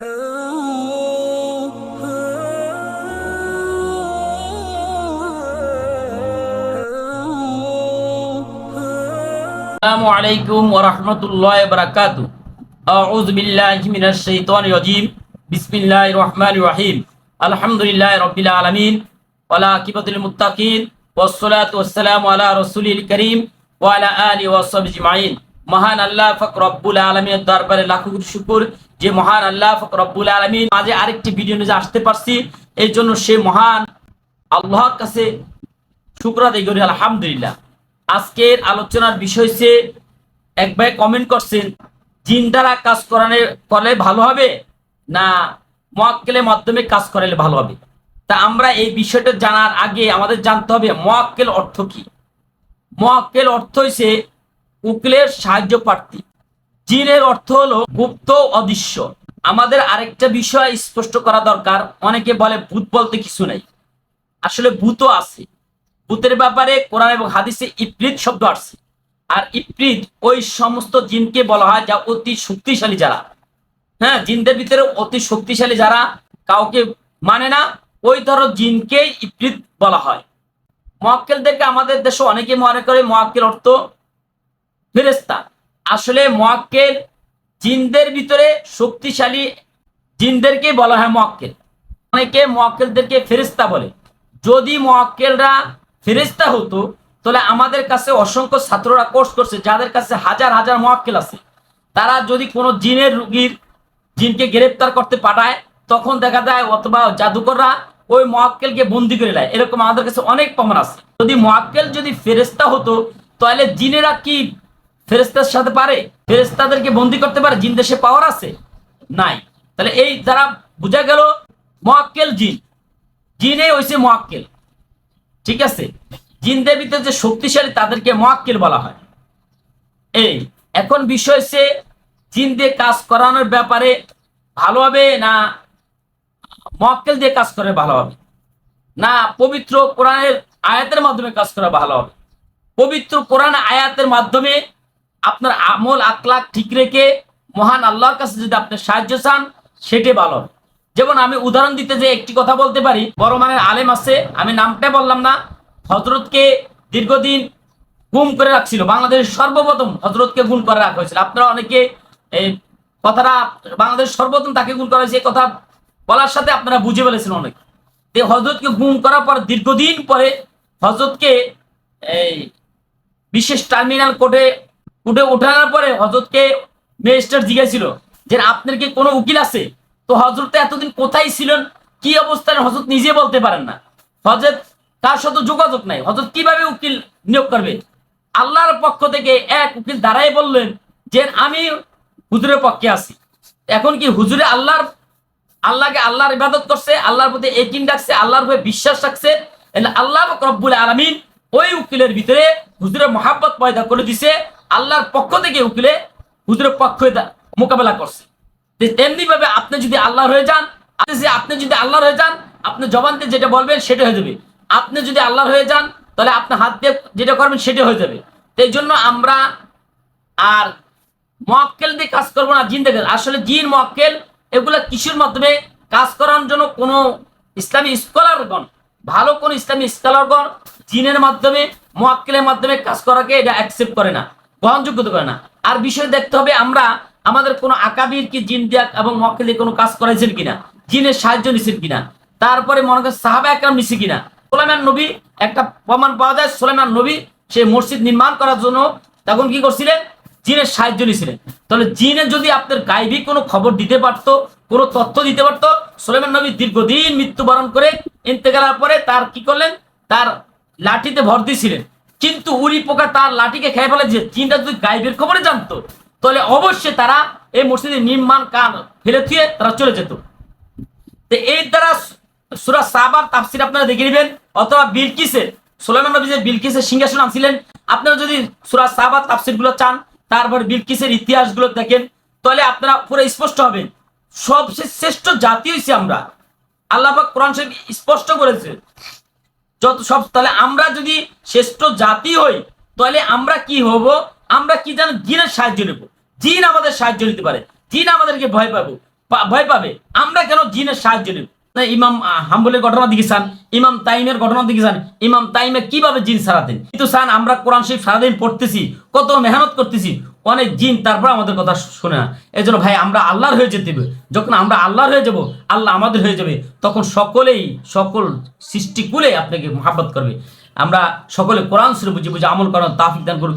আসসালামু আলাইকুম ওয়া রাহমাতুল্লাহি ওয়া বারাকাতু আউযু বিল্লাহি মিনাশ শাইতানির রাজীম। বিসমিল্লাহির রহমানির রহিম। আলহামদুলিল্লাহি রাব্বিল আলামিন। ওয়ালা আকিবাতুল মুত্তাকিন। ওয়াস সালাতু ওয়াস সালামু আলা রাসূলিল কারীম। ওয়া আলা আলিহি মহান আল্লাহ ফক রব্বুল আলমিনের দরবারে লাখো কোটি শুকুর। যে মহান আল্লাহ ফক রব্বুল আলমিন মাঝে আরেকটি ভিডিও নিয়ে আসতে পারছি, এই জন্য সে মহান আল্লাহর কাছে শুক্র আদায় করি, আলহামদুলিল্লাহ। আজকের আলোচনার বিষয় সে এক ভাই কমেন্ট করছেন, জিন দ্বারা কাজ করানো, করলে ভালো হবে? না, মোয়াক্কেলের মাধ্যমে কাজ করালে ভালো হবে? তা আমরা এই বিষয়টা জানার আগে আমাদের জানতে হবে, মোয়াক্কেল অর্থ কি? মোয়াক্কেল অর্থ হইছে উকিলের সাহায্য প্রার্থী। জিনের অর্থ হলো গুপ্ত অদৃশ্য। আমাদের আরেকটা বিষয় স্পষ্ট করা দরকার, অনেকে বলে ভূত বলতে কিছু নাই। আসলে ভূতও আছে। ভূতের ব্যাপারে কোরআন এবং হাদিসে ইপ্রিত শব্দ আসছে। আর ইপ্রিত ওই সমস্ত জিনকে বলা হয় যা অতি শক্তিশালী যারা। হ্যাঁ জিনদের ভিতরে অতি শক্তিশালী যারা, কাউকে মানে না, ওই ধরো জিনকে ইপ্রিত বলা হয়। মহাক্কেলদেরকে আমাদের দেশে অনেকে মনে করে মহাক্কেল অর্থ ফেরেস্তা আসলে মহাক্কেল জিনদের ভিতরে শক্তিশালী জিনদেরকে বলা হয় মহাক্কেল অনেকে মহাক্কেলদেরকে ফেরেস্তা বলে। যদি মহাক্কেলরা ফেরেস্তা হতো, তাহলে আমাদের কাছে অসংখ্য ছাত্ররা কোর্স করছে, যাদের কাছে হাজার হাজার মহাক্কেল আছে। তারা যদি কোনো জিনের রুগীর জিনকে গ্রেপ্তার করতে পাঠায়, তখন দেখা যায় অথবা জাদুকররা ওই মহাক্কেলকে বন্দি করে নেয়। এরকম আমাদের কাছে অনেক প্রমাণ আছে। যদি মহাক্কেল যদি ফেরেস্তা হতো, তাহলে জিনেরা কি ফেরেস্তার সাথে পারে ফেরেস্তাদেরকে বন্দি করতে পারে, জিন দেশে পাওয়ার আছে? নাই। তাহলে এই যারা বোঝা গেল মহাক্কেল জিন, জিনে হয়েছে মহাক্কেল ঠিক আছে? জিনদের ভিতরে যে শক্তিশালী তাদেরকে মহাক্কেল বলা হয়। এই, এখন বিষয় সে জিন দিয়ে কাজ করানোর ব্যাপারে ভালো হবে না মক্কেল দিয়ে কাজ করে ভালো হবে না পবিত্র কোরআনের আয়াতের মাধ্যমে কাজ করা ভালো হবে? পবিত্র কোরআন আয়াতের মাধ্যমে আপনার আমল আকলাক ঠিক রেখে মহান আল্লাহর কাছে যদি আপনি সাহায্য চান সেটাই ভালো। যেমন আমি উদাহরণ দিতে যে একটি কথা বলতে পারি, বড় মানের আলেম আছে, আমি নামটা বললাম না হজরতকে দীর্ঘদিন গুম করে রাখছিল, বাংলাদেশের সর্বপ্রথম হজরতকে গুম করে রাখা হয়েছিল। আপনারা অনেকে এই কথাটা বাংলাদেশ সর্বপ্রথম তাকে গুম করা হয়েছে কথা বলার সাথে আপনারা বুঝে ফেলেছেন অনেক। তো হজরতকে গুম করার পর দীর্ঘদিন পরে হজরতকে এই বিশেষ টার্মিনাল কোর্টে উঠে ওঠানোর পরে হজরতকে ম্যাজিস্ট্রেট জিজ্ঞাসিল, যে আপনার কি কোনো উকিল আছে? তো হজরত এতদিন কোথায় ছিলেন? কি অবস্থায়? হজরত নিজে বলতে পারেন না। হজরত তার সাথে যোগাযোগ নাই। হজরত কীভাবে উকিল নিয়োগ করবে? আল্লাহর পক্ষ থেকে এক উকিল দাঁড়াই বললেন যে, আমি হুজুরের পক্ষে আছি। এখন কি হুজুরে আল্লাহর, আল্লাহকে আল্লাহর ইবাদত করছে, আল্লাহর প্রতি একিন রাখছে, আল্লাহর উপরে বিশ্বাস রাখছে? আল্লাহ রব্বুল আলমিন ওই উকিলের ভিতরে হুজুরের মহাব্বত পয়দা করে দিছে। আল্লাহর পক্ষ থেকে উকিলে হুজুরের পক্ষে মোকাবেলা করছে। তেমনি ভাবে আপনি যদি আল্লাহ হয়ে যান, আপনি যদি আল্লাহ হয়ে যান, আপনি জবানতে যেটা বলবেন সেটা হয়ে যাবে। আপনি যদি আল্লাহ হয়ে যান, তাহলে আপনি হাত দিয়ে যেটা করবেন সেটা হয়ে যাবে। এই জন্য আমরা আর মক্কেল দিয়ে কাজ করব না, জিন দেখে আসলে জিন, মক্কেল, এগুলো কিসের মাধ্যমে কাজ করার জন্য কোনো ইসলামী স্কলারগণ, ভালো কোন ইসলামী স্কলারগণ জিনের মাধ্যমে মোয়াক্কেলের মাধ্যমে কাজ করাকে এটা অ্যাকসেপ্ট করে না। গ্রহণযোগ্যতা করে না। আর বিষয় দেখতে হবে, আমরা আমাদের কোনো আকাবির কি জিন দিয়া এবং মক্কেল কোনো কাজ করাইছেন কিনা? জিনের সাহায্য নিছেন কিনা? তারপরে মনে করেন সাহাবা একরাম নিছে কিনা? সোলাইমান নবী, একটা প্রমাণ পাওয়া যায়, সোলাইমান নবী সে মসজিদ নির্মাণ করার জন্য তখন কি করছিলেন? জিনের সাহায্য নিয়েছিলেন তাহলে জিনে যদি আপনার গাইবি কোনো খবর দিতে পারতো, কোনো তথ্য দিতে পারতো সোলেমান নবী দীর্ঘদিন মৃত্যুবরণ করে ইন্তেকালের পরে তার কি করলেন? তার লাঠিতে ভর দিয়েছিলেন কিন্তু উড়ি পোকা তার লাঠিকে খেয়ে ফেলে যে জিনটা যদি গাইবের খবরে জানতো, তাহলে অবশ্যই তারা এই মসজিদের নির্মাণ কান ফেলে থুয়ে তারা চলে যেত। এই দ্বারা সুরা সাবার তাফসির আপনারা দেখে নেবেন, অথবা বিলকিসের সোলাইমান নবী যে বিলকিসের সিংহাসন আনছিলেন। আপনারা যদি সুরা সাবার তাফসিরগুলো চান, তারপর বিলকিসের ইতিহাসগুলো দেখেন, তাহলে আপনারা পুরো স্পষ্ট হবেন। সবচেয়ে শ্রেষ্ঠ জাতি হয়েছি আমরা। আল্লাহ কোরআন স্পষ্ট করেছে। যত সব তাহলে আমরা যদি শ্রেষ্ঠ জাতি হই, তাহলে আমরা কি হব? আমরা কি জানো জিনের সাহায্য নেব? জিন আমাদের সাহায্য নিতে পারে। জিন আমাদেরকে ভয় পাবো। ভয় পাবে। আমরা কেন জিনের সাহায্য নেব? না, ইমাম হাম্বলের ঘটনা দেখেছেন ইমাম তাইমের ঘটনা দেখেছেন ইমাম তাইমে কীভাবে জিন সারাতেন কিন্তু স্যার আমরা কোরআন শরীফ সারাদিন পড়তেছি কত মেহনত করতেছি অনেক জিন তারপর আমাদের কথা শুনে না। এই জন্য ভাই আমরা আল্লাহর হয়ে যেতে হবে। যখন আমরা আল্লাহর হয়ে যাব আল্লাহ আমাদের হয়ে যাবে তখন সকলেই সকল সৃষ্টিকুলে আপনাকে মহাব্বত করবে। আমরা সকলে কোরআন শরীফ বুঝে বুঝে আমল করার তাফিক দান করুন।